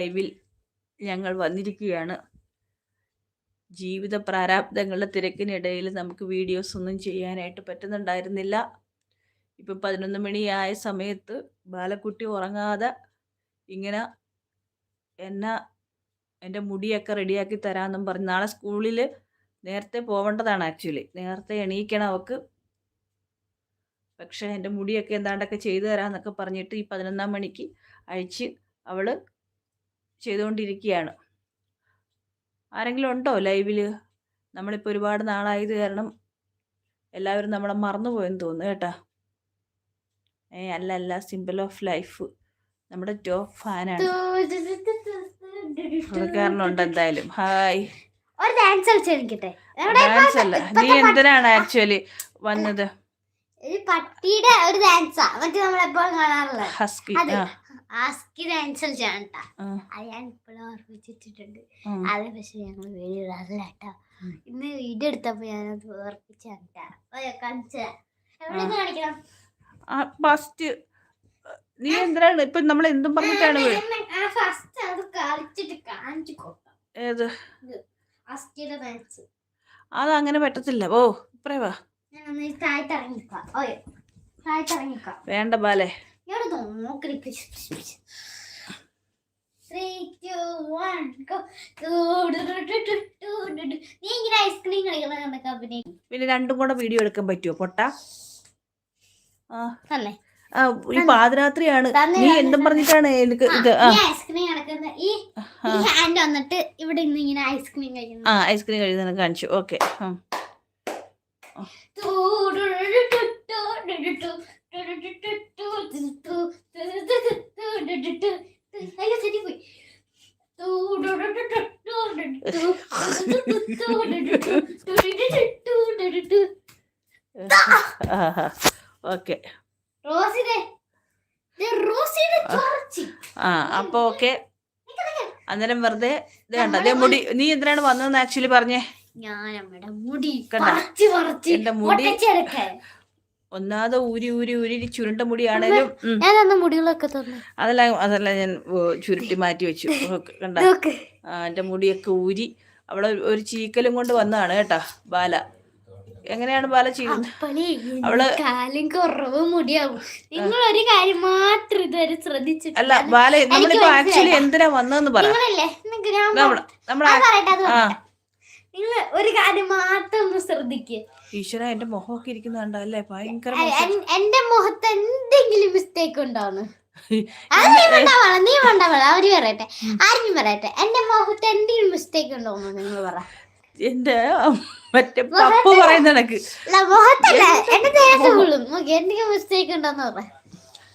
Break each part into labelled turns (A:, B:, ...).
A: ലൈവിൽ ഞങ്ങൾ വന്നിരിക്കുകയാണ്. ജീവിത പ്രാരാബ്ദങ്ങളുടെ തിരക്കിനിടയിൽ നമുക്ക് വീഡിയോസ് ഒന്നും ചെയ്യാനായിട്ട് പറ്റുന്നുണ്ടായിരുന്നില്ല. ഇപ്പം പതിനൊന്ന് മണിയായ സമയത്ത് ബാലക്കുട്ടി ഉറങ്ങാതെ ഇങ്ങനെ എന്നെ എന്റെ മുടിയൊക്കെ റെഡിയാക്കി തരാമെന്നും പറഞ്ഞു നാളെ സ്കൂളിൽ നേരത്തെ പോവേണ്ടതാണ് ആക്ച്വലി. നേരത്തെ എണീക്കണം അവൾക്ക് പക്ഷേ എന്റെ മുടിയൊക്കെ എന്താണ്ടൊക്കെ ചെയ്തു തരാമെന്നൊക്കെ പറഞ്ഞിട്ട് ഈ പതിനൊന്നാം മണിക്ക് അഴിച്ച് അവൾ ചെയ്തുകൊണ്ടിരിക്കുകയാണ്. ആരെങ്കിലും ഉണ്ടോ ലൈവിൽ നമ്മളിപ്പോൾ ഒരുപാട് നാളായത് കാരണം എല്ലാവരും നമ്മളെ മറന്നുപോയെന്ന് തോന്നുന്നു കേട്ടാ. ഏ അല്ല അല്ല സിമ്പിൾ ഓഫ് ലൈഫ് നമ്മുടെ ടോപ്പ് ഫാനാണ് പുള്ളിക്കാരനുണ്ട് എന്തായാലും. ഹായ്
B: ഒരു ഡാൻസ് കളിച്ചെനിക്കട്ടെ
A: ഡാൻസ് അല്ല. നീ എന്തിനാണ് ആക്ച്വലി വന്നത്?
B: പട്ടിയുടെ ഒരു ഡാൻസാ മറ്റേ നമ്മളെപ്പോഴും കാണാറുള്ളത്.
A: ഹസ്കി. ആ.
B: ആസ്കി ഡാൻസ് കളിച്ചാണ് കേട്ടാ
A: ആ,
B: അത് ഞാൻ ഇപ്പോഴും ഓർപ്പിച്ചിട്ടുണ്ട്
A: ഉം.
B: അത് പക്ഷെ ഞങ്ങൾ വീഡിയോ ഇടാറില്ല കേട്ടോ. ഇന്ന് വീഡിയോ എടുത്തപ്പോ ഞാനത് ഓർപ്പിച്ചാണ് കേട്ടാ കാണിച്ച എവിടെ കാണിക്കണം?
A: ഫസ്റ്റ് നീ എന്തിനാണ്? ഇപ്പൊ നമ്മൾ എന്തും പറഞ്ഞിട്ടാണ്
B: ഫസ്റ്റ് അത് കളിച്ചിട്ട് കാണിച്ചു
A: ഏത്? അത് അങ്ങനെ പറ്റത്തില്ല. ഓ ഇപ്പറേ വാ. വേണ്ട ബാലേ.
B: ഇവിടെ പ്ലീസ് ത്രീ ടു വൺ നീ ഇങ്ങനെ ഐസ്ക്രീം കളിക്കുന്ന കണ്ടൊക്കെ അഭിനയിക്കും
A: പിന്നെ രണ്ടും കൂടെ വീഡിയോ എടുക്കാൻ പറ്റുമോ പൊട്ട അല്ലേ ഈ പാതിരാത്രിയാണ് നീ എന്തും പറഞ്ഞിട്ടാണ് എനിക്ക് ഇത്
B: ഐസ്ക്രീം കളിക്കുന്ന ഈ ഹാൻഡ് വന്നിട്ട് ഇവിടെ നിന്ന് ഇങ്ങനെ ഐസ്ക്രീം കഴിക്കുന്നു
A: ആ ഐസ്ക്രീം കഴിക്കുന്ന കാണിച്ചു ഓക്കെ
B: അയ്യോ തെറ്റിപ്പോയി
A: ഓക്കെ ആ അപ്പൊ ഓക്കെ അന്നേരം വെറുതെ ഇത് കണ്ട. അതേ മുടി നീ എന്തിനാണ് വന്നതെന്ന് ആക്ച്വലി പറഞ്ഞേ?
B: ഞാൻ മുടി
A: കണ്ടോ? എന്റെ മുടി ഒന്നാമത് ഊരി ഊരി ഊരി ചുരുണ്ട മുടിയാണേലും
B: ഞാൻ തന്ന മുടികളൊക്കെ തന്നു.
A: അതല്ല അതല്ല ഞാൻ ചുരുട്ടി മാറ്റി വെച്ചു. കണ്ട?
B: എന്റെ
A: ആ എന്റെ മുടിയൊക്കെ ഊരി അവിടെ ഒരു- ചീക്കലും കൊണ്ട് വന്നതാണ് കേട്ടാ ബാല. എങ്ങനെയാണ് ബാല ചെയ്യുന്നത്? അവള്-
B: കാലും കുറവ് മുടിയാവും. നിങ്ങൾ ഒരു കാര്യം മാത്രം ഇതുവരെ ശ്രദ്ധിച്ചിട്ടില്ല.
A: അല്ല ബാല നമ്മളിപ്പോ ആക്ച്വലി എന്തിനാ വന്നതെന്ന് പറ.
B: നിങ്ങളല്ലേ നിങ്ങക്ക് ഞാൻ
A: നമ്മൾ നമ്മളെ
B: പറയട്ടെ അത് നിങ്ങൾ ഒരു കാര്യം മാത്രം ഒന്ന് ശ്രദ്ധിക്കുക
A: ഈശ്വര എന്റെ മുഖമൊക്കെ ഇരിക്കുന്ന കണ്ടല്ലേ ഭയങ്കര
B: എന്റെ മുഖത്ത് എന്തെങ്കിലും മിസ്റ്റേക്ക് ഉണ്ടോന്ന്? അത് നീ ഉണ്ടാവണം അവർ പറയട്ടെ. ആരും പറയട്ടെ. എന്റെ മുഖത്ത് എന്തെങ്കിലും മിസ്റ്റേക്ക് ഉണ്ടോന്ന് നിങ്ങൾ പറ.
A: എന്റെ മറ്റേ പപ്പു പറയുന്ന
B: എന്തെങ്കിലും മിസ്റ്റേക്ക് ഉണ്ടോന്ന് പറ.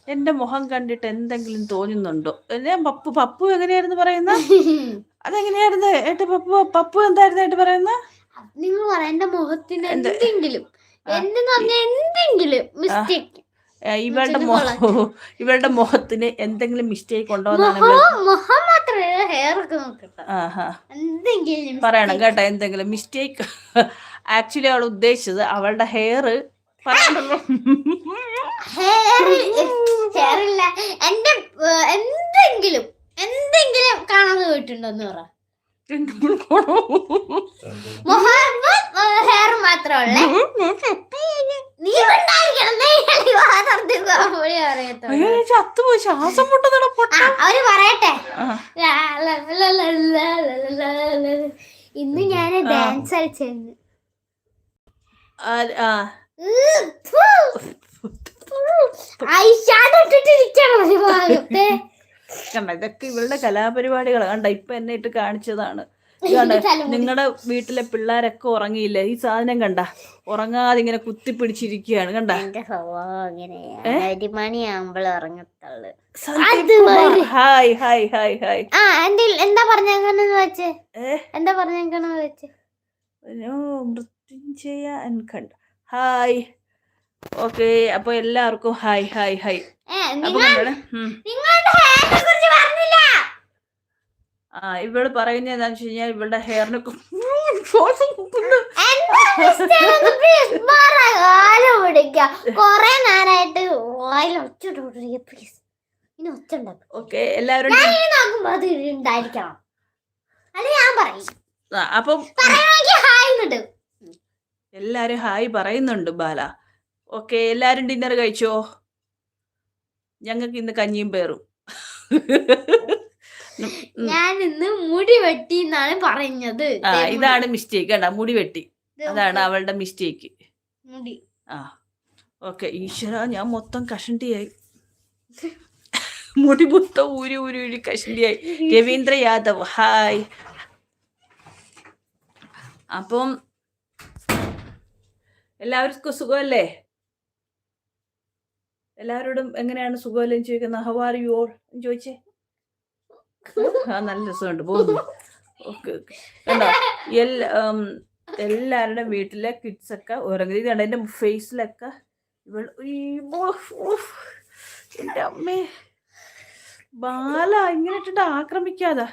A: എന്റെ മുഖം കണ്ടിട്ട് എന്തെങ്കിലും തോന്നുന്നുണ്ടോ? ഞാൻ പപ്പു പപ്പു എങ്ങനെയായിരുന്നു പറയുന്ന? അതെങ്ങനെയായിരുന്നു? ഏട്ട പപ്പു പപ്പു എന്തായിരുന്നു ഏട്ട് പറയുന്ന?
B: നിങ്ങൾ പറ എന്റെ മുഖത്തിന് എന്തെങ്കിലും എന്തെന്ന് പറഞ്ഞ എന്തെങ്കിലും മിസ്റ്റേക്ക്
A: ഇവളുടെ ഇവളുടെ മുഖത്തിന് എന്തെങ്കിലും മിസ്റ്റേക്ക് ഉണ്ടോ
B: മുഖം മാത്രമല്ല ഹെയർ ഒക്കെ എന്തെങ്കിലും
A: പറയണം കേട്ടോ എന്തെങ്കിലും മിസ്റ്റേക്ക് ആക്ച്വലി അവൾ ഉദ്ദേശിച്ചത് അവളുടെ ഹെയർ പറയണല്ലോ
B: ഹെയർ എന്തെങ്കിലും എന്തെങ്കിലും കാണാതെ പോയിട്ടുണ്ടോന്ന് പറ. രണ്ട് മണിക്കൂറോ ഹെയർ
A: മാത്രമേ ചത്തുപോയി. ശ്വാസം
B: പൊട്ടുന്ന അവർ പറയട്ടെ. ഇന്ന് ഞാൻ ഡാൻസ് കളിച്ചിരുന്നു.
A: ഐ
B: ഷാഡ് ഇട്ടിട്ടിരിക്കണം ഒരു ഭാഗത്തെ
A: കണ്ട? ഇതൊക്കെ ഇവളുടെ കലാപരിപാടികൾ കണ്ട? ഇപ്പൊ എന്നെ ഇട്ട് കാണിച്ചതാണ്. നിങ്ങളുടെ വീട്ടിലെ പിള്ളേരൊക്കെ ഉറങ്ങിയില്ല? ഈ സാധനം കണ്ട? ഉറങ്ങാതെ ഇങ്ങനെ കുത്തിപ്പിടിച്ചിരിക്കുകയാണ്. കണ്ട? Hi hi hi hi.
B: എന്താ പറഞ്ഞേക്കണെന്ന് വെച്ച്? എന്താ പറഞ്ഞേക്കണെന്ന് വെച്ച്?
A: മൃത്യുഞ്ജയ കണ്ട ഹായ്. ഓക്കെ അപ്പൊ എല്ലാവർക്കും ഹായ് ഹായ് ഹായ് ആ ഇവൾ പറയുന്ന എന്താണെന്ന് വെച്ച് കഴിഞ്ഞാൽ ഇവളുടെ ഹെയറിന് ശ്വാസം
B: കൊറേ നേരമായിട്ട് ഓയിൽ
A: ഓക്കെ എല്ലാവരും
B: നോക്കുമ്പോ അല്ല ഞാൻ
A: എല്ലാരും ഹായ് പറയുന്നുണ്ട് ബാല. ഓക്കെ എല്ലാരും ഡിന്നർ കഴിച്ചോ? ഞങ്ങൾക്ക് ഇന്ന് കഞ്ഞിയും പേറും.
B: ഞാൻ ഇന്ന് മുടി വെട്ടി എന്നാണ് പറഞ്ഞത്.
A: ആ ഇതാണ് മിസ്റ്റേക്ക് കണ്ട? മുടി വെട്ടി. അതാണ് അവളുടെ മിസ്റ്റേക്ക്
B: മുടി.
A: ആ. ഓക്കെ ഈശ്വര ഞാൻ മൊത്തം കഷണ്ടിയായി. മുടി മൊത്തം ഊരി ഊരി ഊരി കഷണ്ടിയായി. രവീന്ദ്ര യാദവ് ഹായ് അപ്പം എല്ലാവർക്കും സുഖമല്ലേ? എല്ലാവരോടും എങ്ങനെയാണ് സുഖമല്ലേ ചോദിക്കുന്നത് ഹൗ ആർ യു ഓൾ ചോദിച്ചേ. ആ നല്ല രസമുണ്ട്. പോകുന്നു. കണ്ടോ? എല്ലാ എല്ലാവരുടെ വീട്ടിലെ കിഡ്സ് ഒക്കെ ഉറങ്ങി. കണ്ട എന്റെ ഫേസിലൊക്കെ ഇവൾ. എന്റെ അമ്മേ. ബാല ഇങ്ങനെ ഇട്ടിട്ട് ആക്രമിക്കാതെ.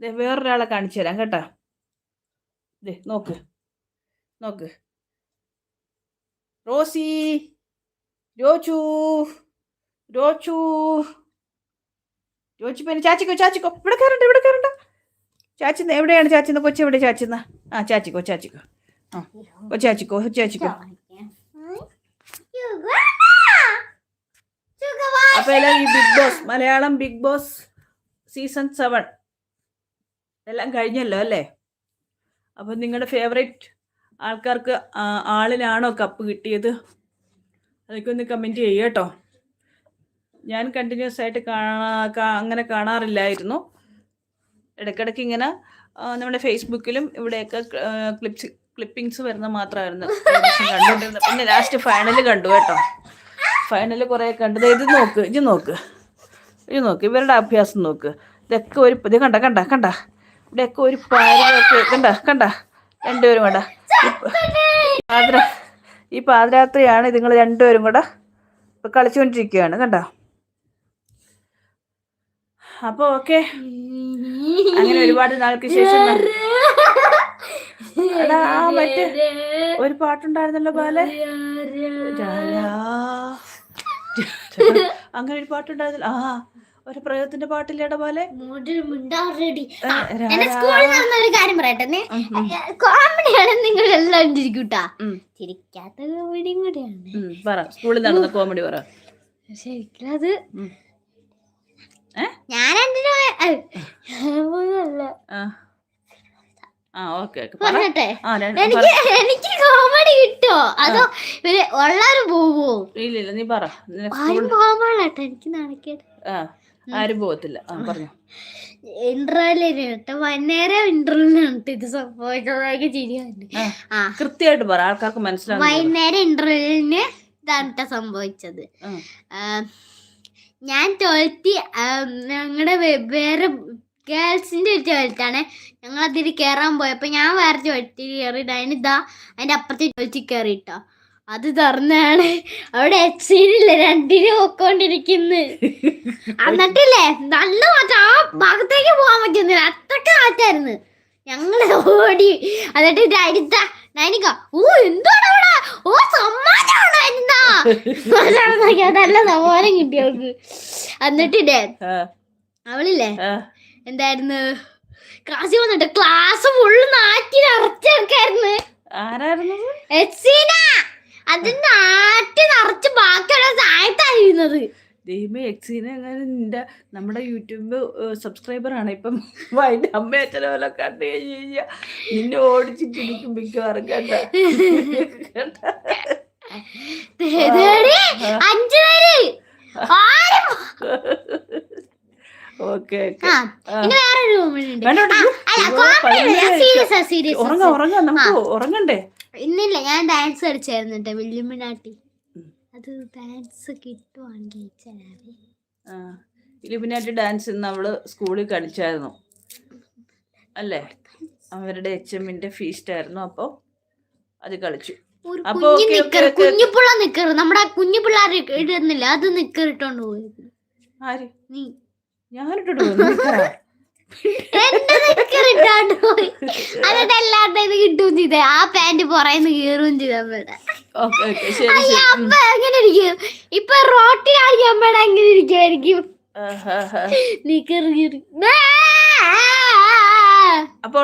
A: വേറൊരാളെ കാണിച്ചു തരാം കേട്ടാ. നോക്ക്. നോക്ക്. റോസി! രോച്ചു രോച്ചു രോച്ചു പിന്നെ ചാച്ചിക്കോ ചാച്ചിക്കോ. ഇവിടെ കയറണ്ട ഇവിടെ കയറണ്ട. ചാച്ചിന്ന് എവിടെയാണ് ചാച്ചിന്ന്? കൊച്ചു എവിടെ ചാച്ചിന്ന? ആ ചാച്ചിക്കോ ചാച്ചിക്കോ. ആ ചാച്ചിക്കോ ചാച്ചിക്കോ. അപ്പൊ എല്ലാം ഈ big boss Malayalam big boss season seven. എല്ലാം കഴിഞ്ഞല്ലോ അല്ലേ? അപ്പൊ നിങ്ങളുടെ ഫേവറേറ്റ് ആൾക്കാർക്ക് ആ- ആളിനാണോ കപ്പ് കിട്ടിയത്? അതൊക്കെ ഒന്ന് കമന്റ് ചെയ്യുക കേട്ടോ. ഞാൻ കണ്ടിന്യൂസ് ആയിട്ട് കാണാ അങ്ങനെ കാണാറില്ലായിരുന്നു. ഇടയ്ക്കിടയ്ക്ക് ഇങ്ങനെ നമ്മുടെ ഫേസ്ബുക്കിലും ഇവിടെയൊക്കെ ക്ലിപ്സ് ക്ലിപ്പിങ്സ് വരുന്ന മാത്രമായിരുന്നു. കണ്ടുകൊണ്ടിരുന്നത്. പിന്നെ ലാസ്റ്റ് ഫൈനൽ കണ്ടു കേട്ടോ. ഫൈനൽ കുറേ കണ്ടു. ദേ ഇത് നോക്ക് ഇത് നോക്ക്. ഇത് നോക്ക്. ഇവരുടെ അഭ്യാസം നോക്ക്. ഇതൊക്കെ ഒരു ഇത് കണ്ട കണ്ട കണ്ട. ഇവിടെയൊക്കെ ഒരു പാരൊക്കെ കണ്ട കണ്ട. രണ്ടുപേരും കണ്ട. പാതിര ഈ പാതിരാത്രിയാണ് നിങ്ങൾ രണ്ടുപേരും കൂടെ ഇപ്പൊ കളിച്ചുകൊണ്ടിരിക്കുകയാണ് കണ്ട? അപ്പോൾ ഓക്കെ. അങ്ങനെ ഒരുപാട് നാൾക്ക് ശേഷം ന- എടാ, ആ മറ്റേ ഒരു പാട്ടുണ്ടായിരുന്നല്ലോ ബാലെ? രാരാ. അങ്ങനെ ഒരു പാട്ടുണ്ടായിരുന്നല്ലോ. ആ ഒരു പ്രയോഗത്തിന്റെ പാട്ടില്ലേടാ പോലെ
B: ഒരു കാര്യം പറയട്ടെ കോമഡിയാണ് നിങ്ങൾ എല്ലാം ചിരിക്കൂട്ടാ.
A: ഉം,
B: ചിരിക്കാത്ത കോമഡിയും കൂടെയാണ്.
A: ഉം, പറ സ്കൂളിൽ നടന്ന കോമഡി പറ.
B: ശരിക്കും അത് ഞാൻ എനിക്ക് എനിക്ക് കോമഡി കിട്ടോ? അതോ ഉള്ളാരും പോവോ?
A: ഇല്ല ഇല്ല നീ പറ. സ്കൂളിൽ
B: പോകാൻ എനിക്ക് നടക്കേട്ട്
A: ആ. ആരും പോകത്തില്ല. പറഞ്ഞു.
B: ഇന്റർവെല്ലിട്ട് വൈകുന്നേരം ഇന്റർവെല്ലിട്ട് ഇത് സംഭവിച്ചതൊക്കെ ശരിയാണ്
A: ആ
B: ആ.
A: കൃത്യമായിട്ട് പറ ആൾക്കാർക്ക് മനസ്സിലാവും
B: വൈകുന്നേരം ഇന്റർവെല്ലിന് ഇതാണ് ട്ടോ സംഭവിച്ചത് ഞാൻ ട്വൽത്തി ഞങ്ങളുടെ വെവ്വേറെ ഗേൾസിന്റെ ഒരു ട്വൽത്താണ്. ഞങ്ങൾ അതിൽ കയറാൻ പോയപ്പോ ഞാൻ വേറെ ട്വൽത്തിൽ കയറിയിട്ട് അതിന് ഇതാ അതിന്റെ അപ്പുറത്തെ ട്വൽത്തിൽ കയറിയിട്ടോ അത് തുറന്നാണ്. അവിടെ എച്ചിനില്ല രണ്ടിനെ പൊക്കോണ്ടിരിക്കുന്നു. എന്നിട്ടില്ലേ നല്ല മാറ്റം ആ ഭാഗത്തേക്ക് പോകാൻ പറ്റുന്നില്ല. അത്രയ്ക്ക് മാറ്റായിരുന്നു ഞങ്ങൾ ഓടി. എന്നിട്ട് ഇത് അടുത്ത നൈനിക ഓ എന്താണ് അവിടെ? ഓ സമ്മാനമാണ് എന്താ നല്ല സമ്മാനം കിട്ടി അവൾക്ക്. എന്നിട്ടില്ലേ അവളില്ലേ എന്തായിരുന്നു? ക്ലാസ്സിൽ വന്നിട്ട് ക്ലാസ് ഫുള്ള് നാട്ടി നിറച്ചെടുക്കായിരുന്നു
A: ആരായിരുന്നു
B: എക്സീന നിറച്ച് ബാക്കിയുള്ള
A: ദൈവമേ എക്സീനെ അങ്ങനെ നിന്റെ നമ്മുടെ യൂട്യൂബ് സബ്സ്ക്രൈബർ ആണ് ഇപ്പം അതിന്റെ അമ്മ അച്ഛനെ പോലെ കണ്ടു കഴിഞ്ഞ് കഴിഞ്ഞാൽ നിന്നെ ഓടിച്ച് കിടിക്കും മിക്കവാറും കേട്ട ഓക്കെ ഉറങ്ങാം ഉറങ്ങാം നമുക്ക് ഉറങ്ങണ്ടേ?
B: ഇന്നില്ല ഞാൻ ഡാൻസ് കളിച്ചായിരുന്നു കേട്ടോ വെല്ലുമിനാട്ടി. അത് ഡാൻസ് കിട്ടുവാണെങ്കിൽ
A: ഇലുമിനാറ്റി ഡാൻസ് ഇന്ന് അവൾ സ്കൂളിൽ കളിച്ചായിരുന്നു. അല്ലേ? അവരുടെ എച്ച് എമ്മിന്റെ ഫീസ്റ്റ് ആയിരുന്നു അപ്പോൾ അത് കളിച്ചു. അപ്പൊ
B: നിക്കർ നമ്മുടെ കുഞ്ഞു പിള്ളേർ ഇടുന്നില്ല അത് പോയത്
A: ആര്?
B: നീ. ആ പാന്റ് പുറയുന്ന കീറുകയും ചെയ്ത അമ്മയുടെ
A: ഉം.
B: എങ്ങനെ ഇരിക്കും അമ്മയുടെ അങ്ങനെ ഇരിക്കുമായിരിക്കും. നീ
A: അപ്പോൾ.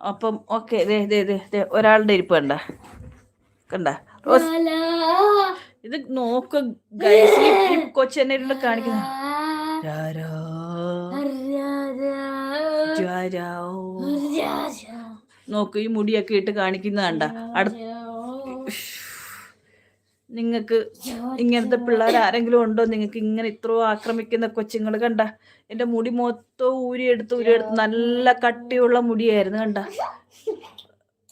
A: അപ്പം ഓക്കെ ഒരാളുടെ ഇരിപ്പ് കണ്ട കണ്ട ഇത് നോക്ക് ഗൈസ് ഈ ഈ കൊച്ചെന്നെ ഇരുന്ന് കാണിക്കുന്ന നോക്ക് ഈ മുടിയൊക്കെ ഇട്ട് കാണിക്കുന്ന കണ്ട. അടുത്ത നിങ്ങൾക്ക് ഇങ്ങനത്തെ പിള്ളേർ ആരെങ്കിലും ഉണ്ടോ? നിങ്ങൾക്ക് ഇങ്ങനെ ഇത്രയോ ആക്രമിക്കുന്ന കൊച്ചുങ്ങൾ കണ്ട. എന്റെ മുടി മൊത്തം ഊരിയെടുത്ത് ഊരിയെടുത്ത് നല്ല കട്ടിയുള്ള മുടിയായിരുന്നു കണ്ട.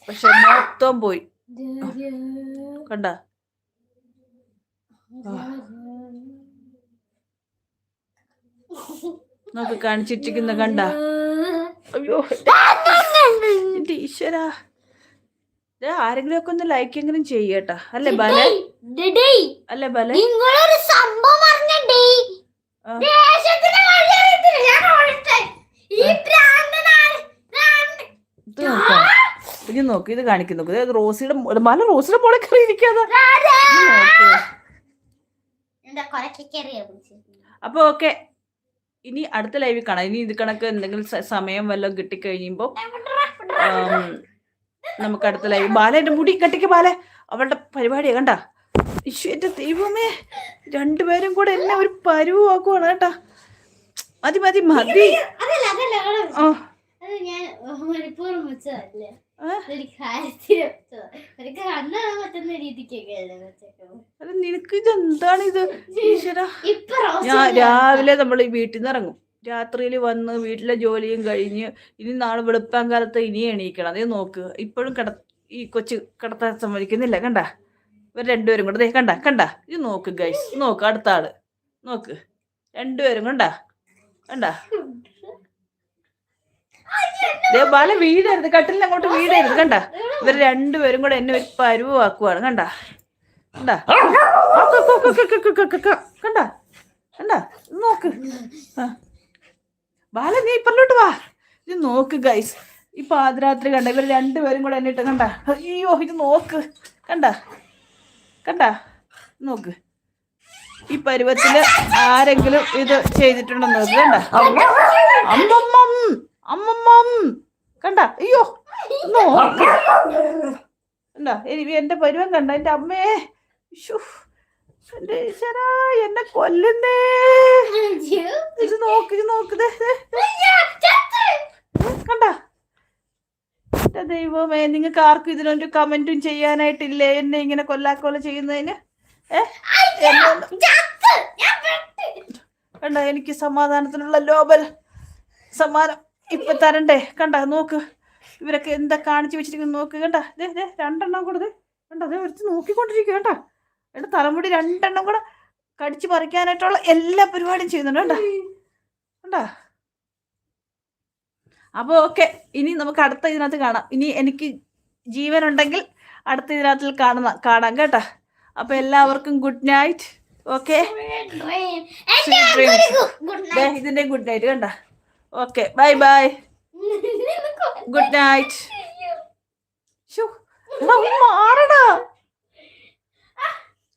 A: പക്ഷെ മൊത്തം പോയി. കണ്ട? നോക്ക് കാണിച്ചിട്ടിരിക്കുന്ന കണ്ട? അയ്യോ. എന്റെ ഈശ്വരാ. ആരെങ്കിലും ഒക്കെ ഒന്ന് ലൈക്ക് എങ്കിലും ചെയ്യട്ടാ അല്ലേ ബല അല്ലേ ബല
B: നിങ്ങളൊരു സംഭവം പറഞ്ഞേ. ഈ.
A: ഇത് നോക്കാം ഇത് കാണിക്കുന്നു നോക്ക്. ഇത് റോസിയുടെ മല റോസിയുടെ മോളെ കയറി ഇരിക്കാതെ? അപ്പൊ ഓക്കെ. ഇനി അടുത്ത ലൈവിൽ കാണാം. ഇനി ഇത് കണക്ക് എന്തെങ്കിലും സമയം വല്ലതും കിട്ടിക്കഴിയുമ്പോ നമുക്ക് അടുത്ത ലൈവ്. ബാല എന്റെ മുടി കട്ടിക്ക് ബാല. അവളുടെ പരിപാടിയാ കണ്ട? ഇഷു എന്റെ ദൈവമേ. രണ്ടുപേരും കൂടെ എന്നെ ഒരു പരുവാക്കുവാണ് കേട്ടാ. മതി മതി മതി. ആ.
B: വെച്ചതല്ലേ? ഒരു കാര്യത്തിന്. ഒരു കണ്ണാണ് പറ്റുന്ന വെച്ചേക്കുന്നത്.
A: നിനക്ക് എന്താണ് ഇത്? ഞാൻ രാവിലെ നമ്മൾ ഈ വീട്ടിൽ നിന്ന് ഇറങ്ങും. രാത്രിയിൽ വന്ന് വീട്ടിലെ ജോലിയും കഴിഞ്ഞ് ഇനി നാളെ വെളുപ്പാൻ കാലത്ത് ഇനി എണീക്കണം. അതേ നോക്ക്. ഇപ്പോഴും കിട ഈ കൊച്ചു കിടത്താൻ സമ്മതിക്കുന്നില്ല. കണ്ട? ഇവർ രണ്ടുപേരും കൂടെ ദേ കണ്ട? കണ്ട? ഇത് നോക്ക് ഗൈസ് നോക്ക് അടുത്ത ആൾ. നോക്ക്. രണ്ടുപേരും കണ്ട? കണ്ട? ബാല വീടരുത് കട്ടിലിന് അങ്ങോട്ട് വീടരുത് കണ്ട? ഇവർ രണ്ടുപേരും കൂടെ എന്നെ ഒരു പരുവാക്കുവാണ് കണ്ട? കണ്ട? കണ്ട? കണ്ട? നോക്ക്. ബാല നീ ഇപ്പറലോട്ട് വാ. ഇത് നോക്ക് ഗൈസ് ഈ പാതിരാത്രി കണ്ട ഇവർ രണ്ടുപേരും കൂടെ എന്നിട്ട് കണ്ട? അയ്യോ ഇത് നോക്ക്. കണ്ട? കണ്ട? നോക്ക്. ഈ പരുവത്തിൽ ആരെങ്കിലും ഇത് ചെയ്തിട്ടുണ്ടെന്ന് നോക്ക് കണ്ട? അമ്മമ്മം! അമ്മമ്മം. കണ്ട? അയ്യോ. കണ്ട? എനിക്ക് എന്റെ പരുവം കണ്ട? എന്റെ അമ്മേ. എന്നെ കൊല്ലുന്നേ. ഇത് നോക്ക് ഇത് നോക്ക്. ദേ, ദേ, ദേ. കണ്ട? എന്റെ ദൈവമേ നിങ്ങൾക്ക് ആർക്കും ഇതിനൊരു കമന്റും ചെയ്യാനായിട്ടില്ലേ? എന്നെ ഇങ്ങനെ കൊല്ലാക്കൊല്ല ചെയ്യുന്നതിന്? കണ്ട എനിക്ക് സമാധാനത്തിനുള്ള ലോബൽ സമ്മാനം. ഇപ്പൊ തരണ്ടേ. കണ്ട നോക്ക്. ഇവരൊക്കെ എന്താ കാണിച്ചു വെച്ചിരിക്കുന്നു നോക്ക്. കണ്ട ദേ ദേ രണ്ടെണ്ണം കൂടെ ദേ. കണ്ട ദേ ഒരു നോക്കിക്കൊണ്ടിരിക്കുക കേട്ടാ എന്റെ തലമുടി രണ്ടെണ്ണം കൂടെ കടിച്ചു പറിക്കാനായിട്ടുള്ള എല്ലാ പരിപാടിയും ചെയ്യുന്നുണ്ട്. കണ്ട കണ്ടാ. അപ്പോൾ ഓക്കെ ഇനി നമുക്ക് അടുത്ത ഇതിനകത്ത് കാണാം. ഇനി എനിക്ക് ജീവൻ ഉണ്ടെങ്കിൽ അടുത്ത ഇതിനകത്തിൽ കാണുന്ന കാണാം. കേട്ടാ അപ്പൊ എല്ലാവർക്കും ഗുഡ് നൈറ്റ് ഓക്കെ. ഇതിന്റെ ഗുഡ് നൈറ്റ് കണ്ട. Okay bye bye good night മാറടാ